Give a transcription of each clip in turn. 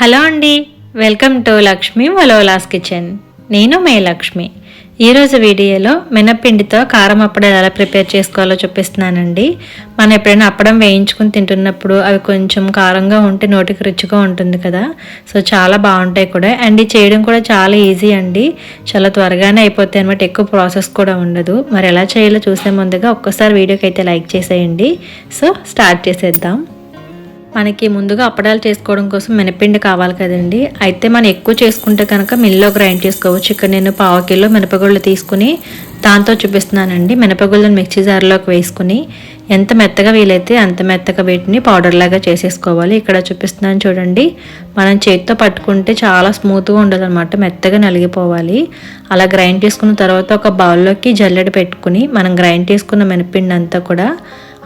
Hello అండి welcome to Lakshmi వలోలాస్ kitchen. నేను మే లక్ష్మి. ఈరోజు వీడియోలో మినప్పిండితో కారం అప్పడం ఎలా ప్రిపేర్ చేసుకోవాలో చూపిస్తున్నానండి. మనం ఎప్పుడైనా అప్పడం వేయించుకుని తింటున్నప్పుడు అవి కొంచెం కారంగా ఉంటే నోటికి రుచిగా ఉంటుంది కదా. సో చాలా బాగుంటాయి కూడా. అండ్ ఇది చేయడం కూడా చాలా ఈజీ అండి. చాలా త్వరగానే అయిపోతాయి అనమాట ఎక్కువ ప్రాసెస్ కూడా ఉండదు. మరి ఎలా చేయాలో చూసే ముందుగా ఒక్కసారి వీడియోకి అయితే లైక్ చేసేయండి. సో స్టార్ట్ చేసేద్దాం. మనకి ముందుగా అప్పడాలు చేసుకోవడం కోసం మినపిండి కావాలి కదండి. అయితే మనం ఎక్కువ చేసుకుంటే కనుక మిల్లో గ్రైండ్ చేసుకోవచ్చు. ఇక్కడ నేను పావు కిలో మినపగుళ్ళు తీసుకుని దాంతో చూపిస్తున్నానండి. మినపగుళ్ళను మిక్సీ జార్లోకి వేసుకుని ఎంత మెత్తగా వీలైతే అంత మెత్తగా వీటిని పౌడర్ లాగా చేసేసుకోవాలి. ఇక్కడ చూపిస్తున్నాను చూడండి. మనం చేతితో పట్టుకుంటే చాలా స్మూత్గా ఉండాలన్నమాట మెత్తగా నలిగిపోవాలి. అలా గ్రైండ్ చేసుకున్న తర్వాత ఒక బౌల్లోకి జల్లెడ పెట్టుకుని మనం గ్రైండ్ చేసుకున్న మినపిండి అంతా కూడా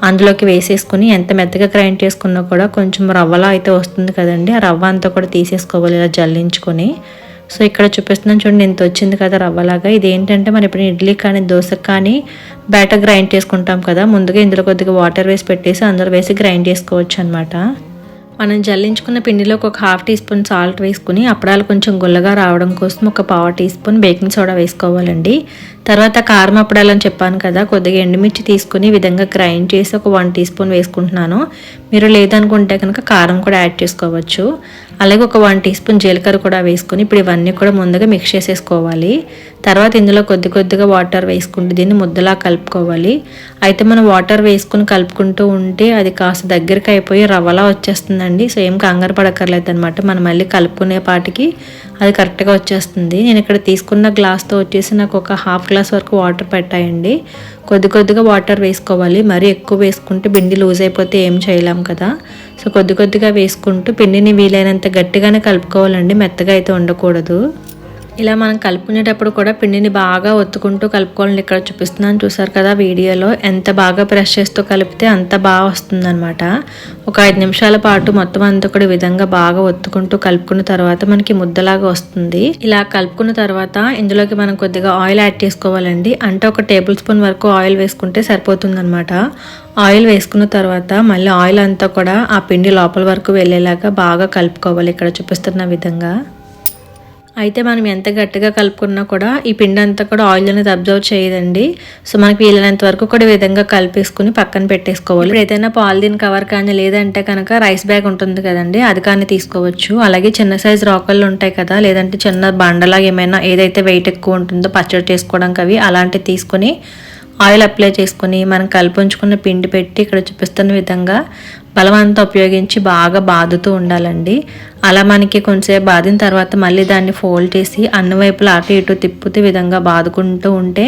అందులోకి వేసేసుకుని ఎంత మెత్తగా గ్రైండ్ చేసుకున్నా కూడా కొంచెం రవ్వలా అయితే వస్తుంది కదండి. ఆ రవ్వ అంతా కూడా తీసేసుకోవాలి ఇలా జల్లించుకొని. సో ఇక్కడ చూపిస్తున్నాను చూడండి ఇంత వచ్చింది కదా రవ్వలాగా. ఇది ఏంటంటే మనం ఇప్పుడు ఇడ్లీ కానీ దోశకు కానీ బ్యాటర్ గ్రైండ్ చేసుకుంటాం కదా. ముందుగా ఇందులో కొద్దిగా వాటర్ వేసి పెట్టేసి అందులో వేసి గ్రైండ్ చేసుకోవచ్చు అనమాట మనం జల్లించుకున్న పిండిలోకి ఒక హాఫ్ టీ స్పూన్ సాల్ట్ వేసుకుని అప్పడాలు కొంచెం గుల్లగా రావడం కోసం ఒక పావు టీ స్పూన్ బేకింగ్ సోడా వేసుకోవాలండి. తర్వాత కారం అప్పడాలని చెప్పాను కదా కొద్దిగా ఎండుమిర్చి తీసుకుని విధంగా గ్రైండ్ చేసి ఒక వన్ టీ స్పూన్ వేసుకుంటున్నాను. మీరు లేదనుకుంటే కనుక కారం కూడా యాడ్ చేసుకోవచ్చు. అలాగే ఒక వన్ టీ స్పూన్ జీలకర్ర కూడా వేసుకుని ఇప్పుడు ఇవన్నీ కూడా ముందుగా మిక్స్ చేసేసుకోవాలి. తర్వాత ఇందులో కొద్ది కొద్దిగా వాటర్ వేసుకుంటూ దీన్ని ముద్దలా కలుపుకోవాలి. అయితే మనం వాటర్ వేసుకుని కలుపుకుంటూ ఉంటే అది కాస్త దగ్గరికి అయిపోయి రవ్వలా వచ్చేస్తుందండి. సో ఏం కంగారు పడక్కర్లేదు అనమాట మనం మళ్ళీ కలుపుకునే పాటికి అది కరెక్ట్గా వచ్చేస్తుంది. నేను ఇక్కడ తీసుకున్న గ్లాస్తో వచ్చేసి నాకు ఒక హాఫ్ గ్లాస్ వరకు వాటర్ పెట్టాయండి. కొద్ది కొద్దిగా వాటర్ వేసుకోవాలి. మరీ ఎక్కువ వేసుకుంటే పిండి లూజ్ అయిపోతే ఏం చేయలేం కదా. సో కొద్ది కొద్దిగా వేసుకుంటూ పిండిని వీలైనంత గట్టిగానే కలుపుకోవాలండి. మెత్తగా అయితే ఉండకూడదు. ఇలా మనం కలుపుకునేటప్పుడు కూడా పిండిని బాగా ఒత్తుకుంటూ కలుపుకోవాలని ఇక్కడ చూపిస్తున్నాను. చూసారు కదా వీడియోలో ఎంత బాగా ప్రెస్ చేస్తూ కలిపితే అంత బాగా వస్తుందన్నమాట. ఒక ఐదు నిమిషాల పాటు మొత్తం అంతా కూడా విధంగా బాగా ఒత్తుకుంటూ కలుపుకున్న తర్వాత మనకి ముద్దలాగా వస్తుంది. ఇలా కలుపుకున్న తర్వాత ఇందులోకి మనం కొద్దిగా ఆయిల్ యాడ్ చేసుకోవాలండి. అంటే ఒక టేబుల్ స్పూన్ వరకు ఆయిల్ వేసుకుంటే సరిపోతుందన్నమాట. ఆయిల్ వేసుకున్న తర్వాత మళ్ళీ ఆయిల్ అంతా కూడా ఆ పిండి లోపల వరకు వెళ్ళేలాగా బాగా కలుపుకోవాలి. ఇక్కడ చూపిస్తున్న విధంగా. అయితే మనం ఎంత గట్టిగా కలుపుకున్నా కూడా ఈ పిండి అంతా కూడా ఆయిల్ అనేది అబ్జర్వ్ చేయదండి. సో మనకి వీలైనంత వరకు కూడా విధంగా కలిపేసుకుని పక్కన పెట్టేసుకోవాలి. ఏదైనా పాలిథిన్ కవర్ కానీ లేదంటే కనుక రైస్ బ్యాగ్ ఉంటుంది కదండి అది కానీ తీసుకోవచ్చు. అలాగే చిన్న సైజ్ రాకళ్ళు ఉంటాయి కదా లేదంటే చిన్న బండలాగా ఏమైనా ఏదైతే వెయిట్ ఎక్కువ ఉంటుందో పచ్చడి చేసుకోవడానికి అవి అలాంటివి తీసుకొని ఆయిల్ అప్లై చేసుకుని మనం కలిపి ఉంచుకున్న పిండి పెట్టి ఇక్కడ చూపిస్తున్న విధంగా బలవంతా ఉపయోగించి బాగా బాదుతూ ఉండాలండి. అలా మనకి కొంచెంసేపు బాదిన తర్వాత మళ్ళీ దాన్ని ఫోల్డ్ చేసి అన్ని వైపులా అటు ఇటు తిప్పుతూ విధంగా బాదుకుంటూ ఉంటే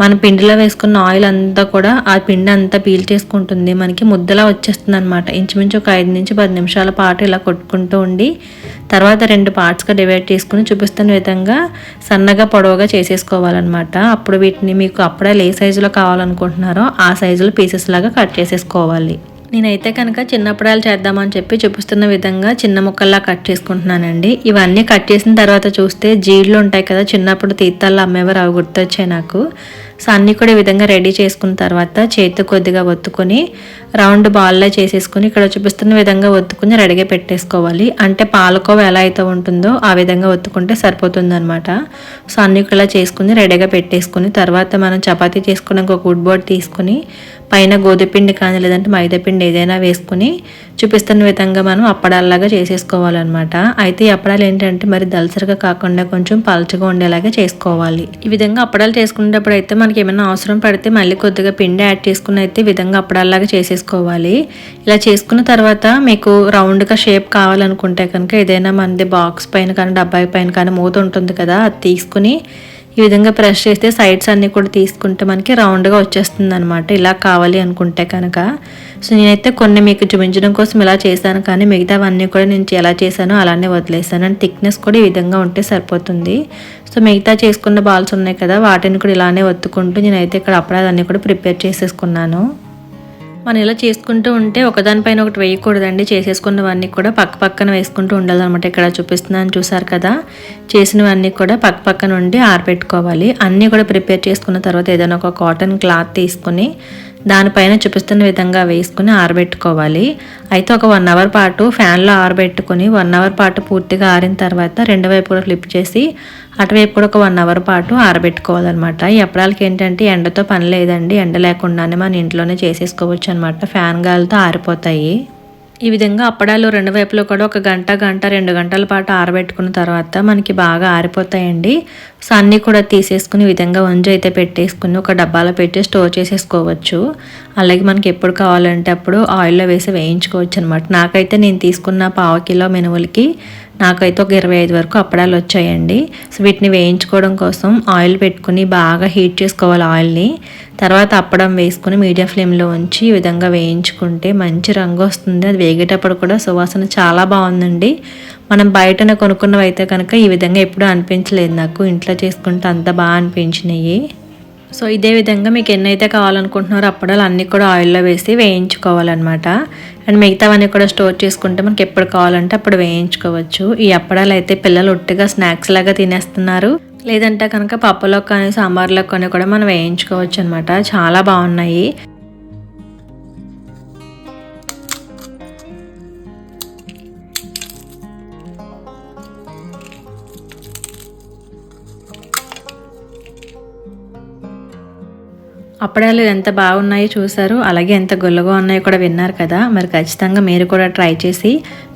మన పిండిలో వేసుకున్న ఆయిల్ అంతా కూడా ఆ పిండి అంతా పీల్ చేసుకుంటుంది. మనకి ముద్దలా వచ్చేస్తుంది అనమాట ఇంచుమించు ఒక ఐదు నుంచి పది నిమిషాల పాటు ఇలా కొట్టుకుంటూ ఉండి తర్వాత రెండు పార్ట్స్గా డివైడ్ చేసుకుని చూపిస్తున్న విధంగా సన్నగా పొడవుగా చేసేసుకోవాలన్నమాట. అప్పుడు వీటిని మీకు అప్పుడే ఏ సైజులో కావాలనుకుంటున్నారో ఆ సైజులో పీసెస్ లాగా కట్ చేసేసుకోవాలి. నేనైతే కనుక చిన్నప్పుడాలు చేద్దామని చెప్పి చూపిస్తున్న విధంగా చిన్న ముక్కల్లా కట్ చేసుకుంటున్నానండి. ఇవన్నీ కట్ చేసిన తర్వాత చూస్తే జీడ్లు ఉంటాయి కదా చిన్నప్పుడు తీర్థాల్లో అమ్మేవారు అవి గుర్తొచ్చాయి నాకు. సో అన్నీ కూడా ఈ విధంగా రెడీ చేసుకున్న తర్వాత చేతి కొద్దిగా ఒత్తుకొని రౌండ్ బాల్లో చేసేసుకుని ఇక్కడ చూపిస్తున్న విధంగా ఒత్తుకుని రెడీగా పెట్టేసుకోవాలి. అంటే పాలకోవ ఎలా అయితే ఉంటుందో ఆ విధంగా ఒత్తుకుంటే సరిపోతుందనమాట సో అన్ని కూడా చేసుకుని రెడీగా పెట్టేసుకుని తర్వాత మనం చపాతీ చేసుకోవడానికి ఒక వుడ్ బోర్డ్ తీసుకుని పైన గోధుపిండి కానీ లేదంటే మైదాపిండి ఏదైనా వేసుకుని చూపిస్తున్న విధంగా మనం అప్పడాల్లాగా చేసేసుకోవాలన్నమాట. అయితే ఈ అప్పడాలు ఏంటంటే మరి దలసరిగా కాకుండా కొంచెం పలచగా ఉండేలాగా చేసుకోవాలి. ఈ విధంగా అప్పడాలు చేసుకునేటప్పుడు అయితే మనకి ఏమైనా అవసరం పడితే మళ్ళీ కొద్దిగా పిండి యాడ్ చేసుకుని అయితే విధంగా అప్పడాల్లాగా చేసేసుకోవాలి. ఇలా చేసుకున్న తర్వాత మీకు రౌండ్గా షేప్ కావాలనుకుంటే కనుక ఏదైనా మనది బాక్స్ పైన కానీ డబ్బాయి పైన కానీ మూత ఉంటుంది కదా అది తీసుకుని ఈ విధంగా ప్రెస్ చేస్తే సైడ్స్ అన్నీ కూడా తీసుకుంటే మనకి రౌండ్గా వచ్చేస్తుంది అనమాట ఇలా కావాలి అనుకుంటే కనుక. సో నేనైతే కొన్ని మీకు చూపించడం కోసం ఇలా చేశాను కానీ మిగతావన్నీ కూడా నేను ఎలా చేశానో అలానే వదిలేసాను అండ్ థిక్నెస్ కూడా ఈ విధంగా ఉంటే సరిపోతుంది. సో మిగతా చేసుకున్న బాల్స్ ఉన్నాయి కదా వాటిని కూడా ఇలానే ఒత్తుకుంటూ నేనైతే ఇక్కడ అప్పుడన్నీ కూడా ప్రిపేర్ చేసేసుకున్నాను. మనం ఇలా చేసుకుంటూ ఉంటే ఒకదానిపైన ఒకటి వేయకూడదండి. చేసేసుకున్నవన్నీ కూడా పక్క పక్కన వేసుకుంటూ ఉండాలన్నమాట. ఇక్కడ చూపిస్తున్నాను చూసారు కదా? చేసినవన్నీ కూడా పక్క పక్కన ఉండి ఆరబెట్టుకోవాలి. అన్నీ కూడా ప్రిపేర్ చేసుకున్న తర్వాత ఏదైనా ఒక కాటన్ క్లాత్ తీసుకుని దానిపైన చూపిస్తున్న విధంగా వేసుకుని ఆరబెట్టుకోవాలి. అయితే ఒక వన్ అవర్ పాటు ఫ్యాన్లో ఆరబెట్టుకుని వన్ అవర్ పాటు పూర్తిగా ఆరిన తర్వాత రెండు వైపు కూడా ఫ్లిప్ చేసి అటువైపు కూడా ఒక వన్ అవర్ పాటు ఆరబెట్టుకోవాలన్నమాట. ఈ అప్పడాలకి ఏంటంటే ఎండతో పని లేదండి. ఎండ లేకుండానే మన ఇంట్లోనే చేసేసుకోవచ్చు అనమాట ఫ్యాన్ గాలితో ఆరిపోతాయి. ఈ విధంగా అప్పడాలు రెండు వైపులో కూడా ఒక గంట గంట రెండు గంటల పాటు ఆరబెట్టుకున్న తర్వాత మనకి బాగా ఆరిపోతాయండి. సో అన్నీ కూడా తీసేసుకుని ఈ విధంగా వంజు అయితే పెట్టేసుకుని ఒక డబ్బాలో పెట్టి స్టోర్ చేసేసుకోవచ్చు. అలాగే మనకి ఎప్పుడు కావాలంటే అప్పుడు ఆయిల్లో వేసి వేయించుకోవచ్చు అనమాట నాకైతే నేను తీసుకున్న పావు కిలో మినుములకి నాకైతే ఒక ఇరవై ఐదు వరకు అప్పడాలు వచ్చాయండి. సో వీటిని వేయించుకోవడం కోసం ఆయిల్ పెట్టుకుని బాగా హీట్ చేసుకోవాలి ఆయిల్ని. తర్వాత అప్పడం వేసుకుని మీడియం ఫ్లేమ్లో ఉంచి ఈ విధంగా వేయించుకుంటే మంచి రంగు వస్తుంది. అది వేగేటప్పుడు కూడా సువాసన చాలా బాగుందండి. మనం బయటన కొనుక్కున్నవి అయితే కనుక ఈ విధంగా ఎప్పుడూ అనిపించలేదు నాకు. ఇంట్లో చేసుకుంటే అంత బాగా అనిపించినాయి. సో ఇదే విధంగా మీకు ఎన్నైతే కావాలనుకుంటున్నారో అప్పడాలు అన్నీ కూడా ఆయిల్లో వేసి వేయించుకోవాలన్నమాట. అండ్ మిగతావన్నీ కూడా స్టోర్ చేసుకుంటే మనకి ఎప్పుడు కావాలంటే అప్పుడు వేయించుకోవచ్చు. ఈ అప్పడాలు అయితే పిల్లలు ఒట్టిగా స్నాక్స్ లాగా తినేస్తున్నారు. లేదంటే కనుక పప్పులో కానీ సాంబార్లో కానీ కూడా మనం వేయించుకోవచ్చు అనమాట చాలా బాగున్నాయి. అప్పడాలు ఎంత బాగున్నాయో చూసారు అలాగే ఎంత గొల్లగా ఉన్నాయో కూడా విన్నారు కదా. మరి ఖచ్చితంగా మీరు కూడా ట్రై చేసి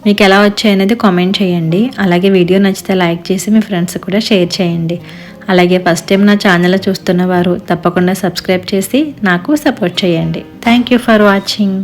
మీకు ఎలా వచ్చాయి అనేది కామెంట్ చేయండి. అలాగే వీడియో నచ్చితే లైక్ చేసి మీ ఫ్రెండ్స్ కూడా షేర్ చేయండి. అలాగే ఫస్ట్ టైం నా ఛానల్ చూస్తున్న వారు తప్పకుండా సబ్స్క్రైబ్ చేసి నాకు సపోర్ట్ చేయండి. Thank you for watching.